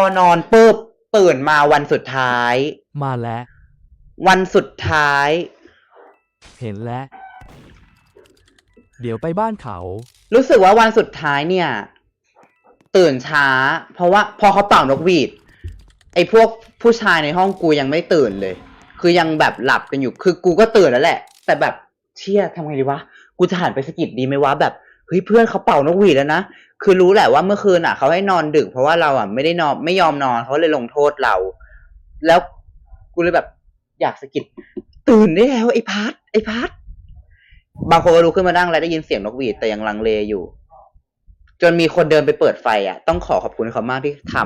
อนอนปุ๊บตื่นมาวันสุดท้าย มาแล้ว วันสุดท้าย เห็นแล้ว เดี๋ยวไปบ้านเขา รู้สึกว่าวันสุดท้ายเนี่ย ตื่นช้า เพราะว่า พอเขาเป่านกหวีด ไอ้พวกผู้ชายในห้องกูยังไม่ตื่นเลย คือยังแบบหลับกันอยู่ คือกูก็ตื่นแล้วแหละ แต่แบบเชี่ยทำไงดีวะ กูจะหันไปสะกิดดีไหมวะแบบเฮ้ยเพื่อนเขาเป่านกหวีดแล้วนะ คือรู้แหละว่าเมื่อคืนอะเขาให้นอนดึก เพราะว่าเราอะไม่ได้นอนไม่ยอมนอนเขาเลยลงโทษเรา แล้วกูเลยแบบอยากสะกิดตื่นได้แล้วไอ้พัดไอ้พัดบางคนก็ลุกขึ้นมานั่งแล้วได้ยินเสียงนกหวีดแต่ยังลังเลอยู่ จนมีคนเดินไปเปิดไฟอะ ต้องขอขอบคุณเขามากที่ท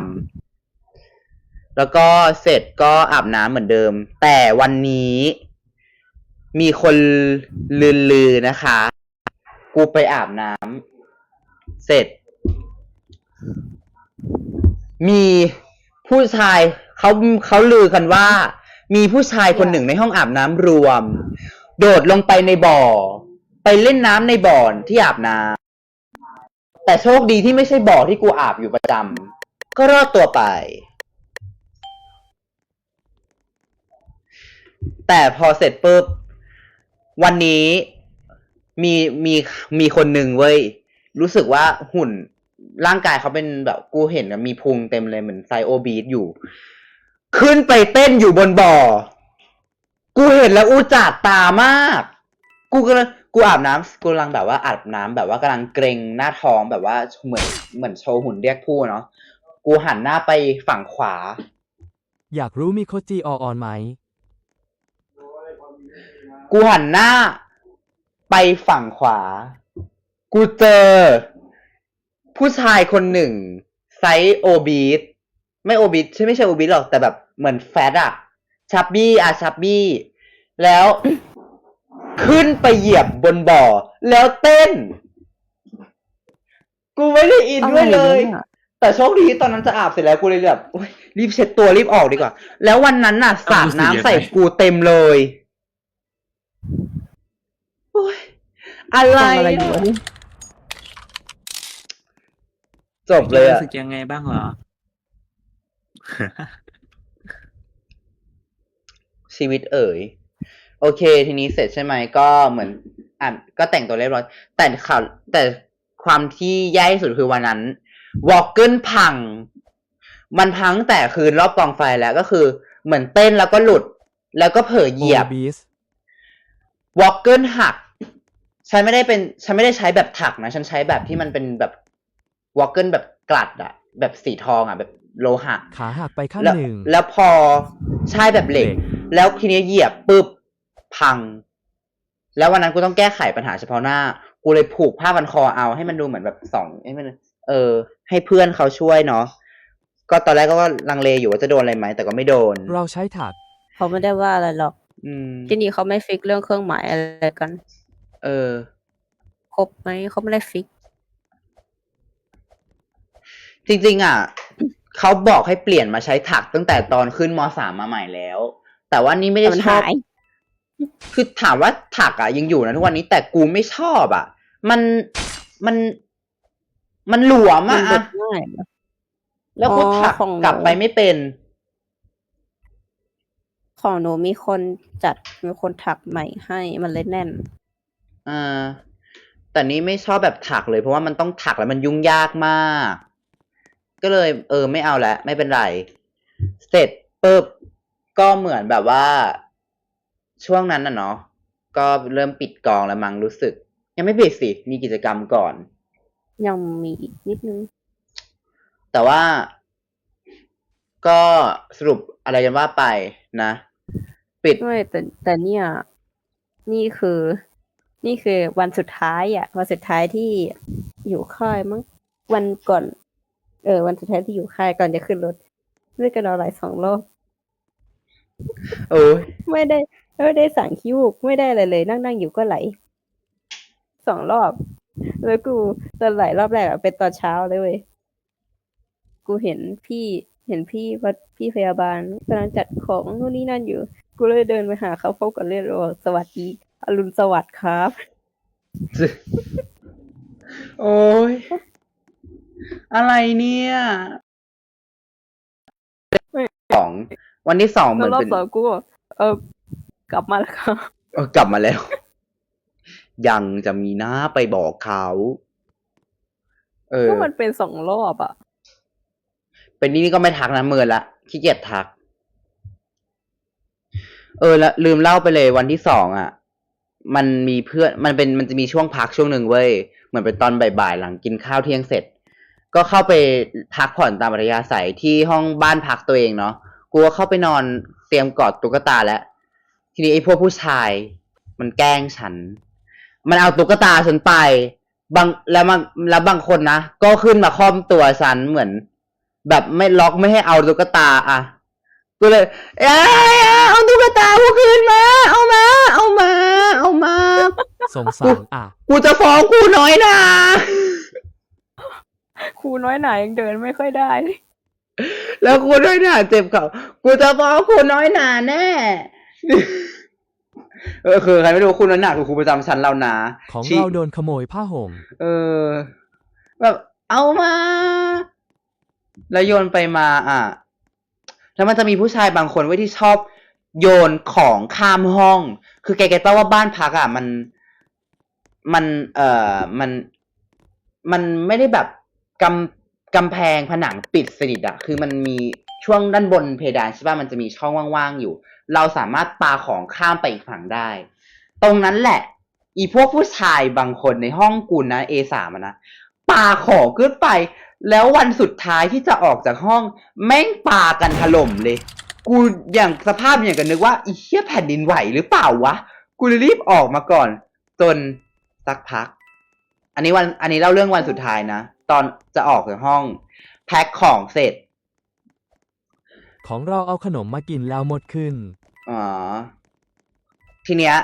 ำแล้วก็เสร็จก็อาบน้ำเหมือนเดิม แต่วันนี้ มีคนลือลือๆนะคะ กูไปอาบน้ำเสร็จ มีผู้ชายเขาเขาลือกันว่า มีผู้ชายคนหนึ่งในห้องอาบน้ำรวม โดดลงไปในบ่อ ไปเล่นน้ำในบ่อที่อาบน้ำแต่โชคดีที่ไม่ใช่บ่อที่กูอาบอยู่ประจำก็รอดตัวไป แต่พอเสร็จปุ๊บวันนี้มีมีมีคนหนึ่งเว้ย รู้สึกว่าหุ่น ร่างกายเขาเป็นแบบกูเห็นอะมีพุงเต็มเลยเหมือนไซโอบีทอยู่ ขึ้นไปเต้นอยู่บนบ่อ กูเห็นแล้วอูจาดตามาก กูก็เลยกูอาบน้ำกูกำลังแบบว่าอาบน้ำแบบว่ากำลังเกรงหน้าท้องแบบว่าเหมือนเหมือนโชว์หุ่นเรียกผู้เนาะกูหันหน้าไปฝั่งขวา อยากรู้มีโคจีออนไหม กูหันหน้าไปฝั่งขวา กูเจอ ผู้ชายคนหนึ่ง ไซส์โอบีทไม่โอบีทใช่ไม่ใช่โอบีทหรอก แต่แบบเหมือนแฟตอะชับบี้อะชับบี้ แล้วขึ้นไปเหยียบบนบ่อ แล้วเต้น กูไม่ได้อินด้วยเลย แต่โชคดีที่ตอนนั้นจะอาบเสร็จแล้วกูเลยแบบโอ๊ยรีบเช็ดตัวรีบออกดีกว่า แล้ววันนั้นน่ะสาดน้ำใส่กูเต็มเลยโอ๊ยอะไร ทำอะไรอยู่วะเนี่ย จบเลยรู้อะสึกยังไงบ้างเหรอ ชีวิตเอ๋ย โอเค ทีนี้เสร็จใช่ไหมก็เหมือนอะก็แต่งตัวเรียบร้อย แต่ข่าวแต่ความที่แย่ที่สุดคือวันนั้นวอลเกิลพัง มันพังแต่คืนรอบกองไฟแล้วก็คือ เหมือนเต้นแล้วก็หลุด แล้วก็เผลอเหยียบบีสวอลเกิลหัก ฉันไม่ได้เป็น ฉันไม่ได้ใช้แบบถักนะ ฉันใช้แบบที่มันเป็นแบบ วอลเกิลแบบกลัดอะแบบสีทองอะแบบโลหะขาหักไปข้างแล้วหนึ่งแล้วพอใช่แบบเหล็กเหล็ก แล้วทีนี้เหยียบปุ๊บพัง แล้ววันนั้นกูต้องแก้ไขปัญหาเฉพาะหน้า กูเลยผูกผ้าพันคอเอาให้มันดูเหมือนแบบสองให้มันเออ ให้เพื่อนเขาช่วยเนาะก็ตอนแรกก็ลังเลอยู่ว่าจะโดนอะไรไหมแต่ก็ไม่โดน เราใช้ถักเขาไม่ได้ว่าอะไรหรอกอืมที่นี่เขาไม่ฟิกเรื่องเครื่องหมายอะไรกัน เออ ครบไหมเขาไม่ได้ฟิก จริง ๆ อะเขาบอกให้เปลี่ยนมาใช้ถักตั้งแต่ตอนขึ้นมสามมาใหม่แล้ว แต่ว่านี่ไม่ได้แต่มันชอบ หาย คือถามว่าถักอะยังอยู่นะทุกวันนี้แต่กูไม่ชอบอะ มันมันมันหลวมมันอะบดง่ายนะแล้วกูอ๋อถักของหนู กลับไปไม่เป็น ของหนูมีคนจัดมีคนถักใหม่ให้มันเลยแน่น อ่าแต่นี้ไม่ชอบแบบถักเลย เพราะว่ามันต้องถักแล้วมันยุ่งยากมาก ก็เลย เออ ไม่เอาแล้วไม่เป็นไร เสร็จปุ๊บก็เหมือนแบบว่า ช่วงนั้นน่ะเนาะก็เริ่มปิดกองแล้วมั้งรู้สึก ยังไม่ปิดสิมีกิจกรรมก่อน ยังมีอีกนิดนึง แต่ว่าก็สรุปอะไรกันว่าไปนะ ปิดไม่แต่แต่เนี่ย นี่คือ นี่คือวันสุดท้ายอะ วันสุดท้ายที่อยู่ค่ายมั้งวันก่อน เออวันสุดท้ายที่อยู่ค่ายก่อนจะขึ้นรถเลือกกันเอาหลายสองรอบโอ้ยไม่ได้ไม่ได้สั่งคิ้วไม่ได้อะไรเลย นั่งนั่งอยู่ก็ไหลสองรอบ แล้วกูตอนไหลรอบแรกอะเป็นตอนเช้าเลยเว้ยกูเห็นพี่เห็นพี่วัดพี่พยาบาลกำลังจัดของนู่นนี่นั่นอยู่ กูเลยเดินไปหาเขาพบกันเรียกว่าสวัสดีอรุณสวัสดิ์ครับ โอ้ย อะไรเนี่ยวันที่สองเหมืแล้อวนรอเป็บนสองกูบอกเออกลับมาแล้วครับเออกลับมาแล้ว ยังจะมีหน้าไปบอกเขาเออ ก็มันเป็นสองรอบอะ เป็นนี่นี่ก็ไม่ทักนะเมินละขี้เกียจทัก เออแล้วลืมเล่าไปเลยวันที่สองอะ มันมีเพื่อนมันเป็นมันจะมีช่วงพักช่วงหนึ่งเว้ยเหมือนเป็นตอนบ่ายๆหลังกินข้าวเที่ยงเสร็จ ก็เข้าไปพักผ่อนตามอัธยาศัยที่ห้องบ้านพักตัวเองเนาะกูก็เข้าไปนอนเตรียมกอดตุ๊กตาแล้ว ทีนี้ไอ้พวกผู้ชาย มันแกล้งฉัน มันเอาตุ๊กตาฉันไป บางแล้วมันแล้วบางคนนะก็ขึ้นมาคล่อมตัวฉันเหมือน แบบไม่ล็อกไม่ให้เอาตุ๊กตาอะกูเลยเอ้ยเอาตุ๊กตาพวกคืนมา เอามา เอามา เอามา สงสารอะ กูจะฟ้องกูน้อยนะ ครูน้อยหนายังเดินไม่ค่อยได้เลยแล้วกูน้อยหนาเจ็บเขากูจะฟ้องกูน้อยหนาแน่เออคือใครไม่รู้คุณน้อยหนาคือครูประจำชั้นเรานะของชี้เราโดนขโมยผ้าห่ม เออ แบบเอามาแล้วโยนไปมาอะ แล้วมันจะมีผู้ชายบางคนไว้ยที่ชอบโยนของข้ามห้อง คือแกแกต้องว่าบ้านพักอะมัน มัน เอ่อ มัน มันไม่ได้แบบ กำกำแพงผนังปิดสนิทอะคือมันมีช่วงด้านบนเพดานใช่ป่ะมันจะมีช่องว่างๆอยู่ เราสามารถปาของข้ามไปอีกฝั่งได้ ตรงนั้นแหละ อีพวกผู้ชายบางคนในห้องกูนะ A3 อะนะปาของขึ้นไป แล้ววันสุดท้ายที่จะออกจากห้อง แม่งปากันถล่มเลย กูอย่างสภาพอย่างกันนึกว่าอีเชี่ยแผ่นดินไหวหรือเปล่าวะ กูเลยรีบออกมาก่อน จนสักพัก อันนี้วัน อันนี้เล่าเรื่องวันสุดท้ายนะ ตอนจะออกจากห้อง แพ็คของเสร็จ ของเราเอาขนมมากินแล้วหมดขึ้น อ๋อ ทีเนี้ย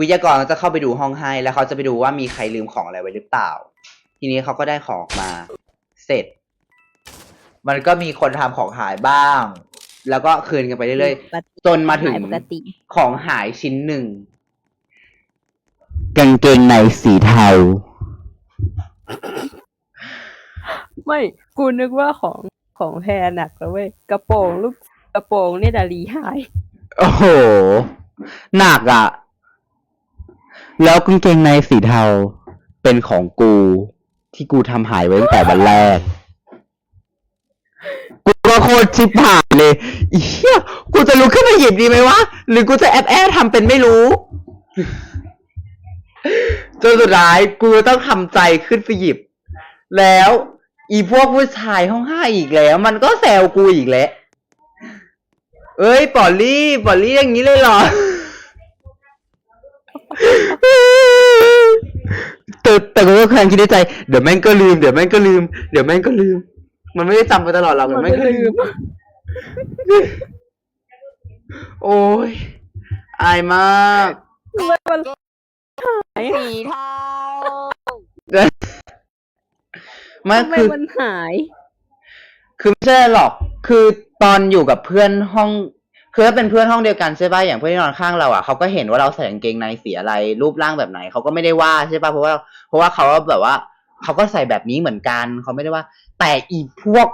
วิทยากรก็จะเข้าไปดูห้องให้ แล้วเขาจะไปดูว่ามีใครลืมของอะไรไว้หรือเปล่า ทีนี้เขาก็ได้ของออกมา เสร็จ มันก็มีคนทำของหายบ้าง แล้วก็คืนกันไปเรื่อยปกติๆจนมาถึง ปกติ ของหายชิ้นหนึ่ง กางเกงในสีเทา ไม่กูนึกว่าของของแพรหนักแล้วเว้ยกระโปรงลูกกระโปรงเนี่ยดาลีหาย โอ้โห หนักอะ่ะ แล้วกางเกงในสีเทาเป็นของกู ที่กูทำหายไว้ตั้งแต่วันแรก กูก็โคตรชิบหายเลยเหี้ยกูจะลุกขึ้นมาหยิบดีไหมวะ หรือกูจะแอบแอบทำเป็นไม่รู้ จนสุดท้ายกูต้องทำใจขึ้นไปหยิบ แล้ว อีพวกผู้ชายห้องห้าอีกแล้ว มันก็แซวกูอีกแล้ว เอ้ยปอลลี่ปอลลี่อย่างนี้เลยเหรอแต่แต่กูก็เคยคิดในใจ เดี๋ยวแม่งก็ลืม เดี๋ยวแม่งก็ลืม เดี๋ยวแม่งก็ลืม มันไม่ได้จำไปตลอดหรอกเดี๋ยวแม่งก็ลืม โอ้ย อายมาก มันสีเทา ไม่ทำไมคือมันหาย คือไม่ใช่หรอก คือตอนอยู่กับเพื่อนห้อง คือถ้าเป็นเพื่อนห้องเดียวกันใช่ป่ะอย่างเพื่อนที่นอนข้างเราอะเขาก็เห็นว่าเราใส่กางเกงในสีอะไร รูปร่างแบบไหนเขาก็ไม่ได้ว่าใช่ป่ะเพราะว่าเพราะว่าเขาแบบว่าเขาก็ใส่แบบนี้เหมือนกันเขาไม่ได้ว่า แต่อีพวก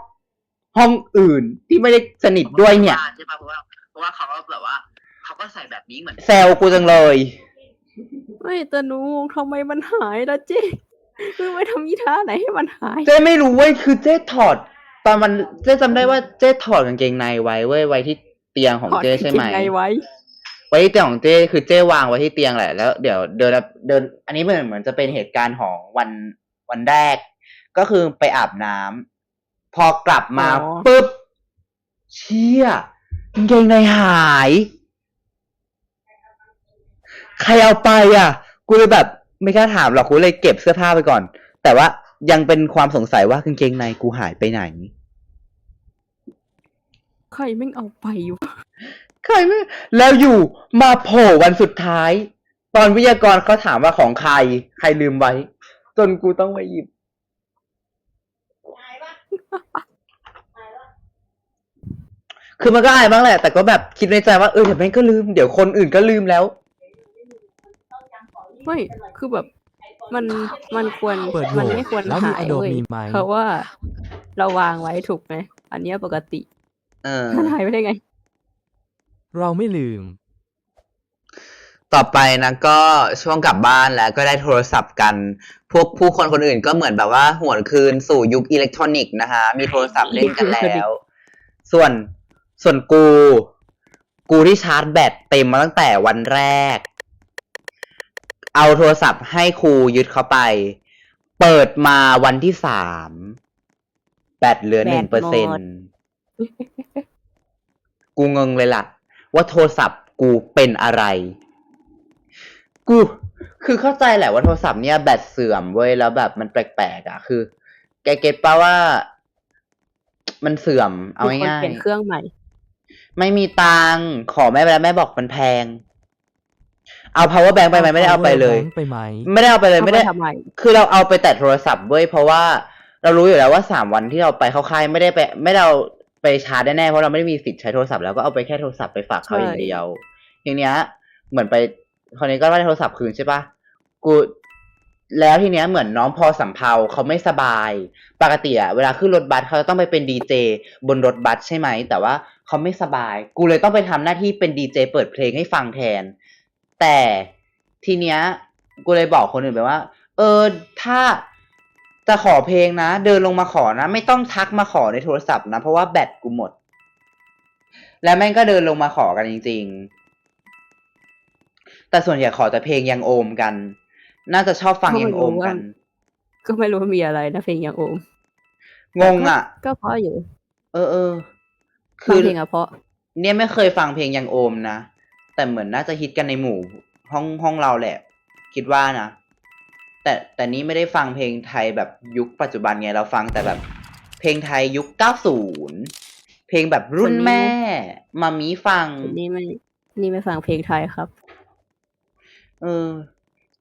ห้องอื่นที่ไม่ได้สนิทด้วยเนี่ยใช่ป่ะเพราะว่าเพราะว่าเขาแบบว่าเขาก็ใส่แบบนี้เหมือนแซวกูจังเลย ไม่แต่หนูงงทำไมมันหายล่ะเจ๊ คือไม่ทำอีท่าไหนให้มันหาย เจ๊ไม่รู้เว้ยคือเจ๊ถอด ตอนมันเจ๊จำได้ว่าเจ๊ถอดกางเกงในไว้เว้ยไว้ที่เตียงของเจ๊ใช่ไหม ถอดกางเกงในไว้ ไว้ที่เตียงของเจ้คือเจ้วางไว้ที่เตียงแหละแล้วเดี๋ยวเดินเดิน อันนี้เหมือนเหมือนจะเป็นเหตุการณ์ของวันวันแรก ก็คือไปอาบน้ำพอกลับมาอ๋อ ปุ๊บเชี่ยกางเกงในหาย ใครเอาไปอะ กูเลยแบบ ไม่กล้าถามหรอกกูเลยเก็บเสื้อผ้าไปก่อน แต่ว่ายังเป็นความสงสัยว่ากางเกงในกูหายไปไหน ใครแม่งเอาไปอยู่ ใครไม่แล้วอยู่มาโผล่วันสุดท้าย ตอนวิทยากรเขาถามว่าของใคร ใครลืมไว้ จนกูต้องไปหยิบ คือมันก็อายบ้างแหละ แต่ก็แบบคิดในใจว่าเออเดี๋ยวแม่งก็ลืม เดี๋ยวคนอื่นก็ลืมแล้ว ไม่คือแบบมันมันควรเปิดโหวมันตไม่ควรแล้วมีหาย Adobe เว้ยมีไหม เพราะว่าเราวางไว้ถูกไหมอันเนี้ยปกติเออ มันหายไปได้ไง เราไม่ลืม ต่อไปนะก็ช่วงกลับบ้านแล้วก็ได้โทรศัพท์กัน พวกผู้คนคนอื่นก็เหมือนแบบว่าหวนคืนสู่ยุคอิเล็กทรอนิกส์นะคะ มีโทรศัพท์เล่นกันแล้ว ส่วนส่วนกู กูที่ชาร์จแบตเต็มมาตั้งแต่วันแรก เอาโทรศัพท์ให้ครูยึดเข้าไป เปิดมาวันที่สามแบตเหลือแบหนึ่ตงเปอร์หมเซ็นดกูงงเลยล่ะ ว่าโทรศัพท์กูเป็นอะไร กู คือเข้าใจแหละว่าโทรศัพท์เนี่ยแบตเสื่อมเว้ยแล้วแบบมันแปลกๆอะ คือ แกเก็ตป่าว่า มันเสื่อม เอามีคนง่ายเปลี่ยนเครื่องใหม่ๆไม่มีตังค์ขอแม่ไปแล้วแม่บอกมันแพง เอา power bank ไปไหมไม่ได้เอาไปเลย power bank ไปไหม ไม่ได้เอาไปเลยไม่ได้เอาไปทำไมคือเราเอาไปแต่โทรศัพท์เว้ยเพราะว่าเรารู้อยู่แล้วว่าสามวันที่เราไปเข้าค่ายไม่ได้ไปไม่ได้เอาไปชาร์จแน่ๆเพราะเราไม่ได้มีสิทธิ์ใช้โทรศัพท์แล้วก็เอาไปแค่โทรศัพท์ไปฝากเขาอย่างเดียวทีเนี้ย เหมือนไปคราวนี้ก็ได้โทรศัพท์คืนใช่ปะกูแล้วทีเนี้ยเหมือนน้องพอสำเพาเขาไม่สบาย ปกติอะเวลาขึ้นรถบัสเขาจะต้องไปเป็นดีเจบนรถบัสใช่ไหมแต่ว่าเขาไม่สบาย กูเลยต้องไปทำหน้าที่เป็นดีเจเปิดเพลงให้ฟังแทน แต่ทีเนี้ยกูเลยบอกคนอื่นไปว่า เออถ้าจะขอเพลงนะ เดินลงมาขอนะ ไม่ต้องทักมาขอในโทรศัพท์นะ เพราะว่าแบตกูหมด แล้วแม่งก็เดินลงมาขอกันจริง ๆ แต่ส่วนใหญ่ขอแต่เพลงยังโอมกัน น่าจะชอบฟังยังโอมกัน ก็ไม่รู้ว่ามีอะไรนะเพลงยังโอม งงอะ ก็เพราะอยู่ เออเออฟัคืงอเพลงอะเพราะ เนี่ยไม่เคยฟังเพลงยังโอมนะ แต่เหมือนน่าจะฮิตกันในหมู่ห้องห้องเราแหละ คิดว่านะ แต่แต่นี้ไม่ได้ฟังเพลงไทยแบบยุคปัจจุบันไงเราฟังแต่แบบ เพลงไทยยุค 90 เพลงแบบรุ่นคนนี้แม่มามีฟัง นี่ไม่ นี่ไม่ฟังเพลงไทยครับ เออ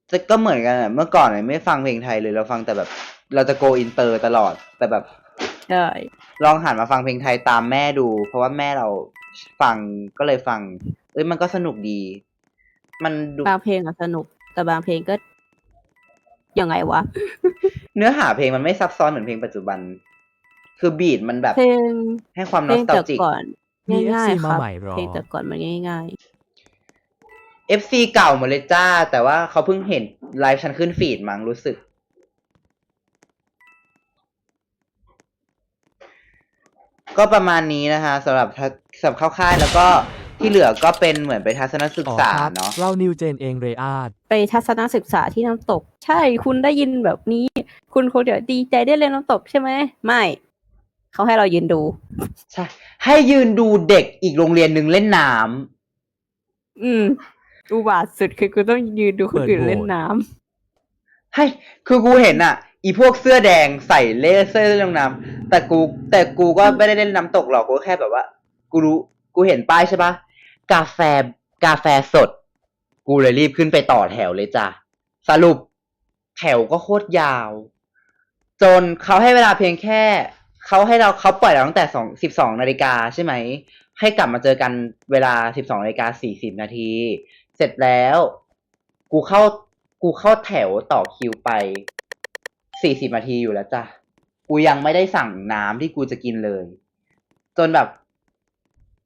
แต่ก็เหมือนกันอะเมื่อก่อนเนี่ยไม่ฟังเพลงไทยเลยเราฟังแต่แบบ เราจะโกอินเตอร์ตลอดแต่แบบใช่ลองหันมาฟังเพลงไทยตามแม่ดู เพราะว่าแม่เรา ฟังก็เลยฟัง เอ้ยมันก็สนุกดี มันดูบางเพลงอะสนุก แต่บางเพลงก็ยังไงวะ เนื้อหาเพลงมันไม่ซับซ้อนเหมือนเพลงปัจจุบัน คือบีทมันแบบเพลงให้ความเพนอลสงตาแต่จิกก่อนมีง่าย FC ๆคมารับใหม่หรอเพลงแต่ก่อนมันง่าย FC เก่าหมดเลยจ้า แต่ว่าเขาเพิ่งเห็นไลฟ์ฉันขึ้นฟีดมั้งรู้สึกก็ประมาณนี้นะคะสำหรับทัศ สำหรับเข้าค่ายแล้วก็ที่เหลือก็เป็นเหมือนไปทัศนศึกอ๋อษาครับเนาะ เรานิวเจนเองเรอาร์ดๆไปทัศนศึกษาที่น้ำตก ใช่คุณได้ยินแบบนี้ คุณคงจะดีใจได้เล่นน้ำตกใช่ไหมไม่เขาให้เรายืนดู ใช่ ให้ยืนดูเด็กอีกโรงเรียนหนึ่งเล่นน้ำอืม อุบาทสุดคือกูต้องยืนดูคนอื่นเล่นน้ำให้คือกูเห็นอะ อีพวกเสื้อแดงใส่เลเซอร์เล่นน้ำแต่กู แต่กูก็ไม่ได้เล่นน้ำตกหรอกกูก็แค่แบบว่า กูรู้กูเห็นป้ายใช่ปะกาแฟกาแฟสด กูเลยรีบขึ้นไปต่อแถวเลยจ้ะสรุปแถวก็โคตรยาว จนเขาให้เวลาเพียงแค่เขาให้เราเขาปล่อยเราตั้งแต่สองสิบสองนาฬิกาใช่ไหม ให้กลับมาเจอกันเวลาสิบสองนาฬิกาสี่สิบนาที เสร็จแล้ว กูเข้ากูเข้าแถวต่อคิวไปสี่สิบนาทีอยู่แล้วจ้ะ กูยังไม่ได้สั่งน้ำที่กูจะกินเลย จนแบบ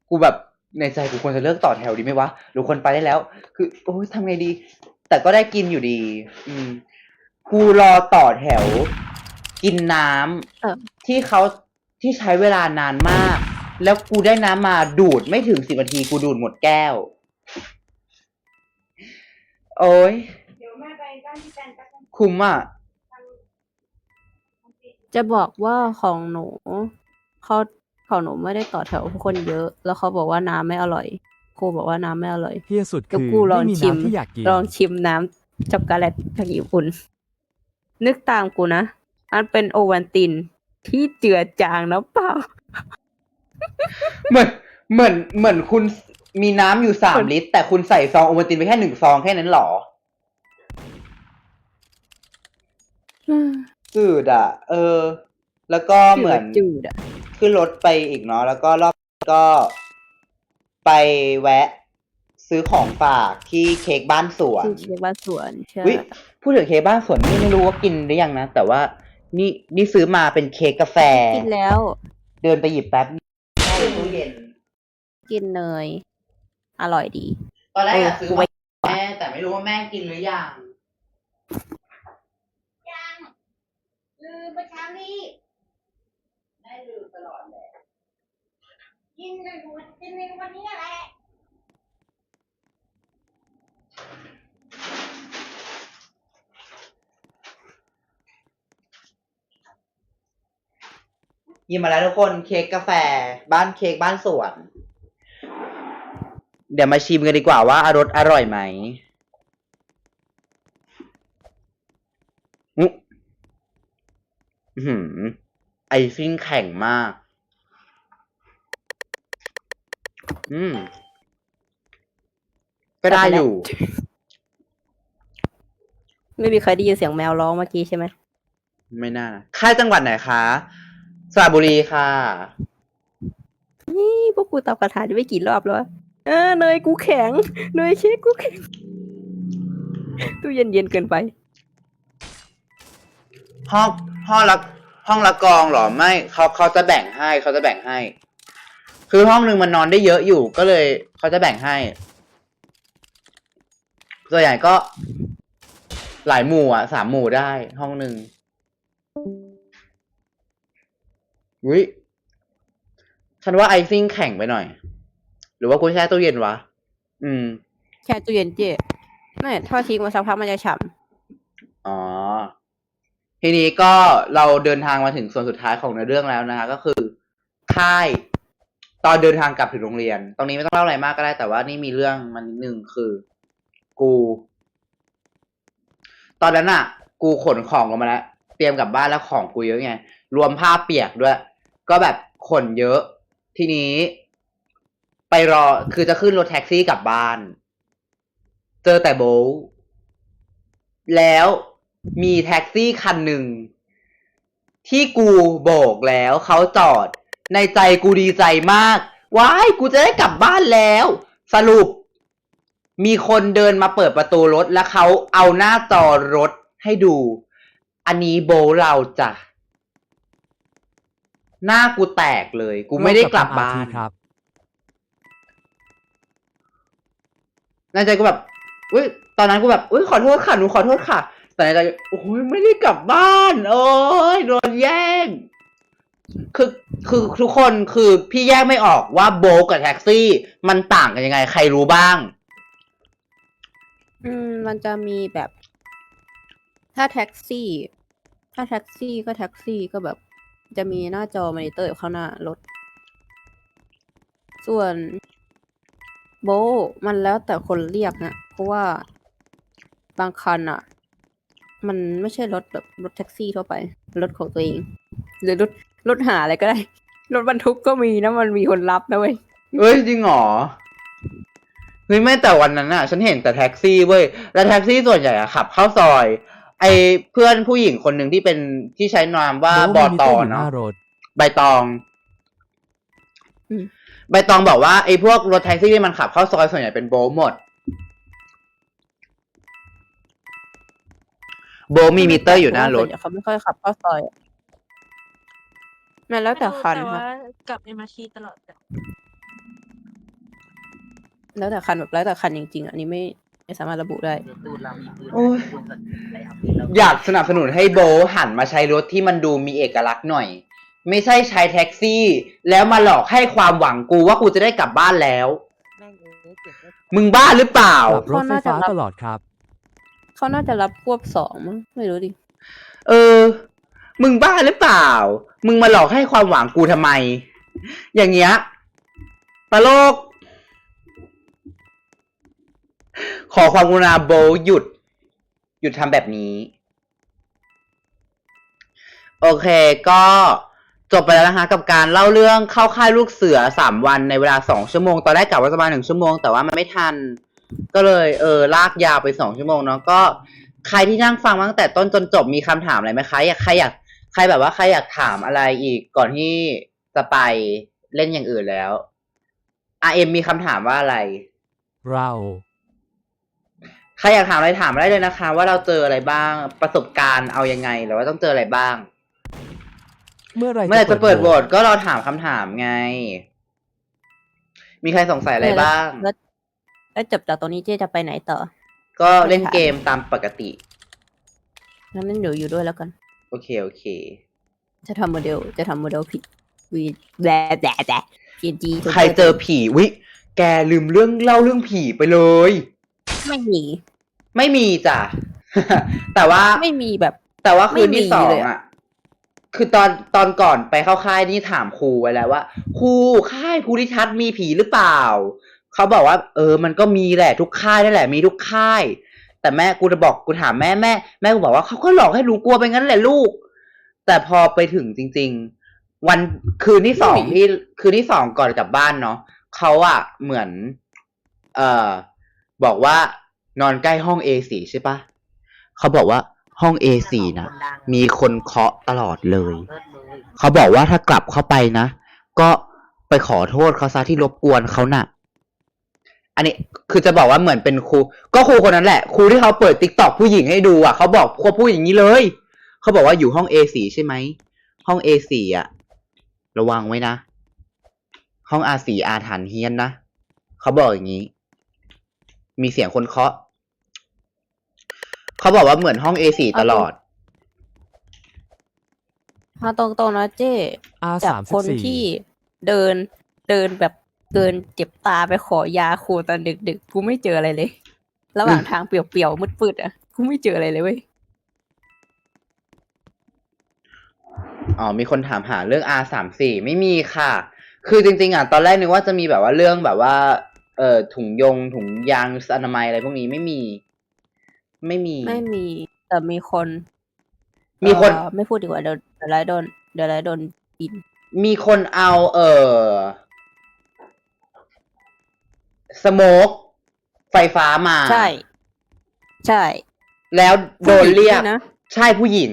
กูแบบในใจกูควรจะเลิกต่อแถวดีไหมวะหรือคนไปได้แล้ว คือโอ้ยทำไงดี แต่ก็ได้กินอยู่ดี อืม กูรอต่อแถว กินน้เออำที่เขาที่ใช้เวลานานมาก แล้วกูได้น้ำมาดูดไม่ถึงสิบนาทีกูดูดหมดแก้ว โอ้ยคุ้มอะ จะบอกว่าของหนูเขา ของหนูไม่ได้ต่อแถวคนเยอะ แล้วเขาบอกว่าน้ำไม่อร่อยครูบอกว่าน้ำไม่อร่อยเฮียสุดก็คือกูลองไม่มีชิมน้ำที่อยากกินลองชิมน้ำช็อกโกแลตจากญี่ปุ่น นึกตามกูนะ อันเป็นโอวันตินที่เจือจางน้ำเปล่า เหมือนเหมือนเหมือนคุณมีน้ำอยู่สามเหมือนลิตร แต่คุณใส่ซองโอวัลตินไปแค่หนึ่งซองแค่นั้นเหรอจืดอะ เออ แล้วก็เหมือนจืดอะ ขึ้นรถไปอีกเนาะแล้วก็รอบก็ ไปแวะ ซื้อของฝากที่เค้กบ้านสวนที่เค้กบ้านสวนใช่ วิพูดถึงเค้กบ้านสวนนี่ไม่รู้ว่ากินหรือยังนะ แต่ว่านี่นี่ซื้อมาเป็นเค้กกาแฟ กินแล้ว เดินไปหยิบแป๊บใช่ตู้เย็น กินเนย อร่อยดี ตอนแรกอยากเออซื้อกูมาไว้แม่แต่ไม่รู้ว่าแม่กินหรือยัง ยังลืมประชาลี แม่ลืมตลอดเลยกินในวันกินในวันนี้แหละยิบมาแล้วทุกคนเค้กกาแฟ บ้านเค้กบ้านสวน เดี๋ยวมาชิมกันดีกว่าว่าอรสอร่อยไหมอุ๊อื้อหือ ไอซิ่งแข็งมาก อืม ก็ได้อยู่ ไม่มีใครได้ยินเสียงแมวร้องเมื่อกี้ใช่ไหม ไม่น่านะค่ายจังหวัดไหนคะสระบุรีค่ะ นี่พวกกูตอบคำถามได้ไม่กี่รอบแล้ววะเออเนยกูแข็งเนยเค้กกูแข็งตู้เย็นเย็นๆเกินไป ห้องห้องละ ห้องละกองเหรอไม่เขาเขาจะแบ่งให้เขาจะแบ่งให้ คือห้องหนึ่งมันนอนได้เยอะอยู่ก็เลยเขาจะแบ่งให้ส่วนใหญ่ก็ หลายหมู่อะสามหมู่ได้ ห้องหนึ่งวิฉันว่าไอซิ่งแข็งไปหน่อย หรือว่ากูแช่ตู้เย็นวะ อืม แช่ตู้เย็นเจ๊ไม่ถ้าทิ้งมาสักพักมันจะฉ่อ๋อ ทีนี้ก็เราเดินทางมาถึงส่วนสุดท้ายของเนื้อเรื่องแล้วนะคะ ก็คือค่ายตอนเดินทางกลับถึงโรงเรียน ตรงนี้ไม่ต้องเล่าอะไรมากก็ได้ แต่ว่านี่มีเรื่องมันนิดนึงคือ กู ตอนนั้นอะกูขนของลงมาแล้วเตรียมกลับบ้านแล้วของกูเยอะไง รวมผ้าเปียกด้วย ก็แบบขนเยอะ ทีนี้ ไปรอคือจะขึ้นรถแท็กซี่กลับบ้าน เจอแต่โบแล้ว มีแท็กซี่คันหนึ่ง ที่กูโบกแล้วเขาจอด ในใจกูดีใจมาก ว้ายกูจะได้กลับบ้านแล้ว สรุป มีคนเดินมาเปิดประตูรถแล้วเขาเอาหน้าจอรถให้ดู อันนี้โบทเราจ้ะ หน้ากูแตกเลย กูไม่ได้กลับบ้านครับในใจกูแบบอุ้ยตอนนั้นกูแบบอุ้ยขอโทษค่ะหนูขอโทษค่ะ แต่ในใจโอ้ยไม่ได้กลับบ้าน โอ้ยโดนแย่ง คือคือทุกคนคือพี่แยกไม่ออกว่าโบทกับแท็กซี่ มันต่างกันยังไง ใครรู้บ้าง อืมมันจะมีแบบ ถ้าแท็กซี่ ถ้าแท็กซี่ก็แท็กซี่ก็แบบ จะมีหน้าจอมอนิเตอร์อยู่ข้างหน้ารถ ส่วน โบทมันแล้วแต่คนเรียกนะเพราะว่าบางคันอะ มันไม่ใช่รถแบบรถแท็กซี่ทั่วไป รถของตัวเอง หรือรถรถหาอะไรก็ได้ รถบรรทุกก็มีนะมันมีคนรับนะเว้ยเอ้ยจริงเหรอเฮ้ยไม่แต่วันนั้นอะฉันเห็นแต่แท็กซี่เว้ยแล้วแท็กซี่ส่วนใหญ่อะขับเข้าซอย ไอเพื่อนผู้หญิงคนหนึ่งที่เป็นที่ใช้นามว่าโบบอมีตตู้ออยู่หเนาะน้ารถใบตองอืมใบตองบอกว่าไอ้พวกรถแท็กซี่ที่มันขับเข้าซอยส่วนใหญ่เป็นโบทหมด โบทมีมิเตอร์อยู่หน้ารถ ส่วใญ่เขาไม่ค่อยขับเข้าซอยอะมันแล้วแต่คันแต่ครัว่าบกลับเอ็มอาทีตลอดอะแล้วแต่คันแบบแล้วแต่คันจริงๆ อันนี้ไม่ไม่สามารถระบุได้ โอ้ยอยากสนับสนุนให้โบทหันมาใช้รถที่มันดูมีเอกลักษณ์หน่อย ไม่ใช่ใช้แท็กซี่ แล้วมาหลอกให้ความหวังกูว่ากูจะได้กลับบ้านแล้ว มึงบ้าหรือเปล่า ขับรถไฟฟ้าเขาน่าจะรับตลอดครับ เขาน่าจะรับควบสองมั้งไม่รู้ดิ เออ มึงบ้าหรือเปล่า มึงมาหลอกให้ความหวังกูทำไม อย่างเงี้ยตลก ขอความกรุณาโบหยุด หยุดทำแบบนี้ โอเคก็จบไปแล้วนะคะกับการเล่าเรื่องเข้าค่ายลูกเสือสามวันในเวลาสองชั่วโมง ตอนแรกกะว่าจะมาหนึ่งชั่วโมง แต่ว่ามันไม่ทัน ก็เลยเออลากยาวไปสองชั่วโมงเนาะก็ใครที่นั่งฟังมาตั้งแต่ต้นจนจบมีคำถามอะไรไหมคะอยากใครอยากใครแบบว่าใครอยากถามอะไรอีกก่อนที่จะไปเล่นอย่างอื่นแล้วอาเอ็มมีคำถามว่าอะไร เราใครอยากถามอะไรถามได้เลยนะคะ ว่าเราเจออะไรบ้างประสบการณ์เอายังไงหรือว่าต้องเจออะไรบ้าง เมื่อไหรเมื่อไหร่จะเปิดโหวตก็เราถามคำถามไง มีใครสงสัยอะไรบ้าง แล้วแล้วจบจากตรงนี้เจ๊จะไปไหนต่อ ก็เล่นเกมตามปกติ งั้นเดี๋ยวอยู่ด้วยแล้วกัน โอเค โอเค จะทำโมเดล จะทำโมเดลผิดวีแบะแบะแบะพีจีใครเจอผีวิแกลืมเรื่องเล่าเรื่องผีไปเลย ไม่มี ไม่มีจ้ะ แต่ว่าไม่มีแบบ แต่ว่าคืนที่ไม่มีสองเลยอะอะคือตอนตอนก่อนไปเข้าค่ายนี่ถามครูไว้แล้วว่าครูค่ายภูริทัศน์มีผีหรือเปล่า เขาบอกว่า เออ มันก็มีแหละทุกค่ายนั่นแหละมีทุกค่าย แต่แม่กูจะบอกกูถามแม่แม่แม่กูบอกว่าเขาก็หลอกให้หนูกลัวไปงั้นแหละลูก แต่พอไปถึงจริง ๆ วันคืนที่สองที่คืนที่สองก่อนกลับบ้านเนาะเขาอะเหมือน เอ่อ บอกว่านอนใกล้ห้อง A4 ใช่ปะเขาบอกว่าห้อง A4 นะมีคนเคาะตลอดเลย เขาบอกว่าถ้ากลับเข้าไปนะ ก็ไปขอโทษเขาซะที่รบกวนเขาน่ะ อันนี้คือจะบอกว่าเหมือนเป็นครู ก็ครูคนนั้นแหละครูที่เขาเปิดติ๊กตอกผู้หญิงให้ดูอะเขาบอกเขาพูดอย่างนี้เลยเขาบอกว่าอยู่ห้อง A4 ใช่ไหมห้อง A4 อะ ระวังไว้นะห้อง R4 อาถรรพ์เฮียนนะเขาบอกอย่างนี้ มีเสียงคนเคาะเขาบอกว่าเหมือนห้อง A4 ตลอดมาตรงๆนะเจ๊ R จากสามสิคบนสี่ที่เดินเดินแบบ เดินเจ็บตาไปขอยาครูตอนดึกๆกูไม่เจออะไรเลย ระหว่างทางเปลี่ยวๆมืดๆอะกูไม่เจออะไรเลยเว้ยอ๋อมีคนถามหาเรื่อง R สามสี่ไม่มีค่ะ คือจริง ๆอะตอนแรกนึกว่าจะมีแบบว่าเรื่องแบบว่า เอ่อถุงยงถุงยางอนามัยอะไรพวกนี้ไม่มี ไม่มี ไม่มี แต่มีคน มีคนเอ่อไม่พูดดีกว่าเดี๋ยวเดี๋ยวไลฟ์โดนเดี๋ยวไลฟ์โดนปิน มีคนเอา เอ่อ สโมกไฟฟ้ามา ใช่ ใช่แล้วโดนเรียก ผู้หญิงด้วยนะ ใช่ผู้หญิง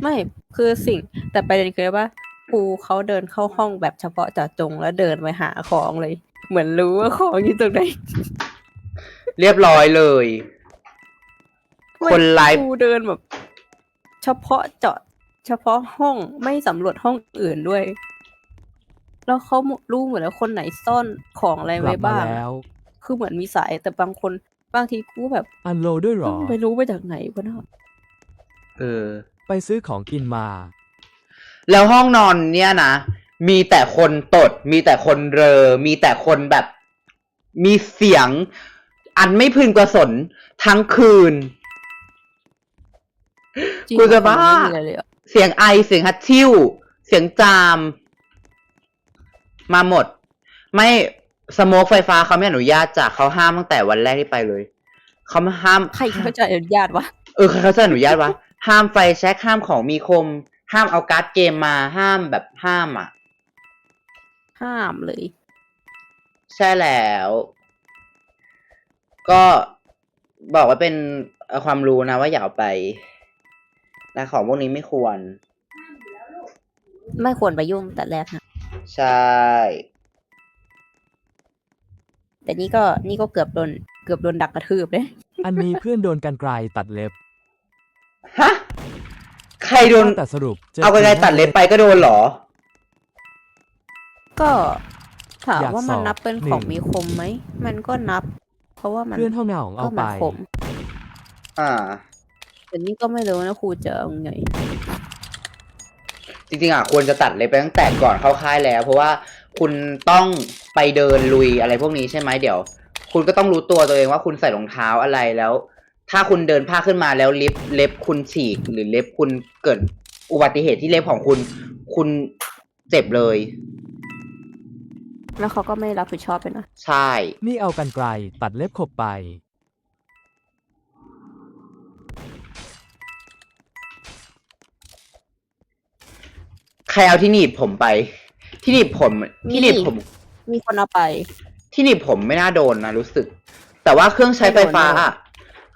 ไม่คือสิ่ง แต่ประเด็นคือว่าครูเขาเดินเข้าห้องแบบเฉพาะเจาะจงแล้วเดินไปหาของเลย เหมือนรู้ว่าของอยู่ตรงไหนเรียบร้อยเลย คนไลฟ์ครูเดินแบบ เฉพาะเจาะ เฉพาะห้องไม่สำรวจห้องอื่นด้วย แล้วเขารู้หมดแล้วคนไหนซ่อนของอะไรกลัไว้บมาบ้าง แล้วคือเหมือนมีสายแต่บางคนบางทีกูแบบอันโลด้วยเหรอไม่รู้มาจากไหนวะเนาะเออ ไปซื้อของกินมา แล้วห้องนอนเนี่ยนะ มีแต่คนตด มีแต่คนเรอ มีแต่คนแบบ มีเสียง อันไม่พึงประสนทั้งคืน จริงกูจะบ้า ไม่มีอะไรเลยอะ เสียงไอ เสียงฮัตชิว เสียงจาม มาหมด ไม่สโมกไฟฟ้าเขาไม่อนุญาตจากเขาห้ามตั้งแต่วันแรกที่ไปเลยเขาห้ามใครเขาจะอนุญาตวะเออเขาจะอนุญาตวะห้ามไฟแช็กห้ามของมีคม ห้ามเอาการ์ดเกมมาห้ามแบบห้ามอะ ห้ามเลย ใช่แล้ว ก็บอกว่าเป็นเอ่อความรู้นะว่าอย่าเอาไปแต่ของพวกนี้ไม่ควร ไม่ควรไปยุ่งแต่แรกนะ ใช่ แต่นี่ก็นี่ก็เกือบโดนเกือบโดนดักกระทืบเลย อันมีเพื่อนโดนกันไกลตัดเล็บฮะ ใครโดน แต่สรุปจเอากระไกรตัดเล็บไปก็โดนเหรอ ก็ถามอยากว่าสมันอบนับเป็นของหนึ่งมีคมไหม มันก็นับ เพราะว่ามันเพื่อนห้องหน้าของก็เอามัไปนคมอ่า แต่นี่ก็ไม่รู้นะครูจะเอาไง จริงๆอะควรจะตัดเล็บไปตั้งแต่ก่อนเข้าค่ายแล้ว เพราะว่าคุณต้องไปเดินลุยอะไรพวกนี้ใช่ไหมเดี๋ยว คุณก็ต้องรู้ตัวตัวเองว่าคุณใส่รองเท้าอะไรแล้ว ถ้าคุณเดินผ้าขึ้นมาแล้วเล็บเล็บคุณฉีก หรือเล็บคุณเกิดอุบัติเหตุที่เล็บของคุณ คุณเจ็บเลย แล้วเขาก็ไม่รับผิดชอบเลยนะ ใช่ นี่เอากันไกลตัดเล็บขบไป รเอาที่หนีบผมไป ที่หนีบผม ที่หนีบผม มีคนเอาไป ที่หนีบผมไม่น่าโดนนะรู้สึก แต่ว่าเครื่องใช้ไฟฟ้าไม่โดนอะ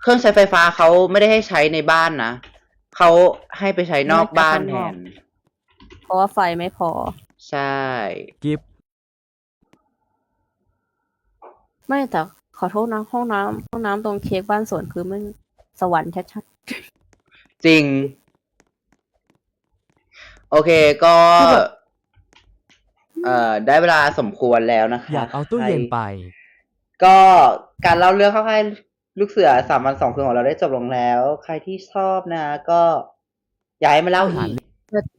เครื่องใช้ไฟฟ้าเขาไม่ได้ให้ใช้ในบ้านนะเขาให้ไปใช้นอกบ้านแทนเพราะว่าไฟไม่พอ ใช่ กิฟไม่แต่ขอโทษนะห้องน้ำห้องน้ำตรงเค้กบ้านสวนคือมันสวรรค์ชัดจริง โอเคก็คือแบบๆเอ่อ ได้เวลาสมควรแล้วนะคะอยากเอาตู้เย็นไป ก็การเล่าเรื่องเข้าให้ลูกเสือสามวันสองคืนของเราได้จบลงแล้ว ใครที่ชอบนะ ก็ย้ายมาเล่าอีก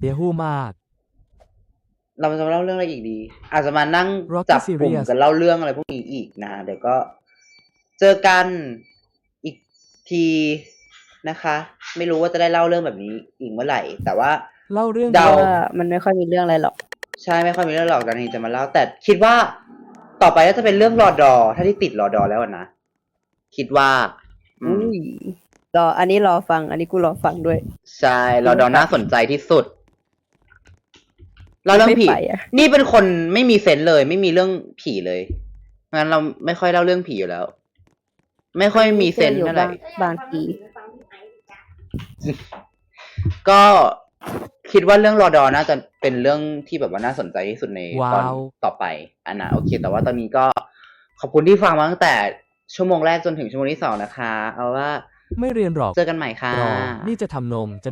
เดี๋ยวหูมาก เราจะมาเล่าเรื่องอะไรอีกดี อาจจะมานั่ง Rocky จับกลุ่ม Serious กันเล่าเรื่องอะไรพวกนี้อีกนะเดี๋ยวก็เจอกันอีกทีนะคะ ไม่รู้ว่าจะได้เล่าเรื่องแบบนี้อีกเมื่อไหร่ แต่ว่า เล่าเรื่องเดา ว่ามันไม่ค่อยมีเรื่องอะไรหรอก ใช่ไม่ค่อยมีเรื่องหรอกแต่นี้จะมาเล่า แต่คิดว่าต่อไปก็จะเป็นเรื่องรอดอ ถ้าที่ติดรอดอแล้วอะนะ คิดว่า อืม อุ้ยรอ อันนี้รอฟัง อันนี้กูรอฟังด้วย ใช่รอดอน่าสนใจที่สุด เราเรื่องผี ไม่ไปอะ นี่เป็นคนไม่มีเซนส์เลย ไม่มีเรื่องผีเลย งั้นเราไม่ค่อยเล่าเรื่องผีอยู่แล้ว ไม่ค่อยมีเซนส์อยู่เท่าไหร่บ้างบางทีฟังที่ไหนจ้ะก็ คิดว่าเรื่องรอดอน่าจะเป็นเรื่องที่แบบว่าน่าสนใจที่สุดในตอนว้าว ต่อไปอันนะโอเค แต่ว่าตอนนี้ก็ขอบคุณที่ฟังมาตั้งแต่ชั่วโมงแรกจนถึงชั่วโมงที่สองนะคะ เอาว่าไม่เรียนหรอกเจอกันใหม่ค่ะ รอนี่จะทำนมจะ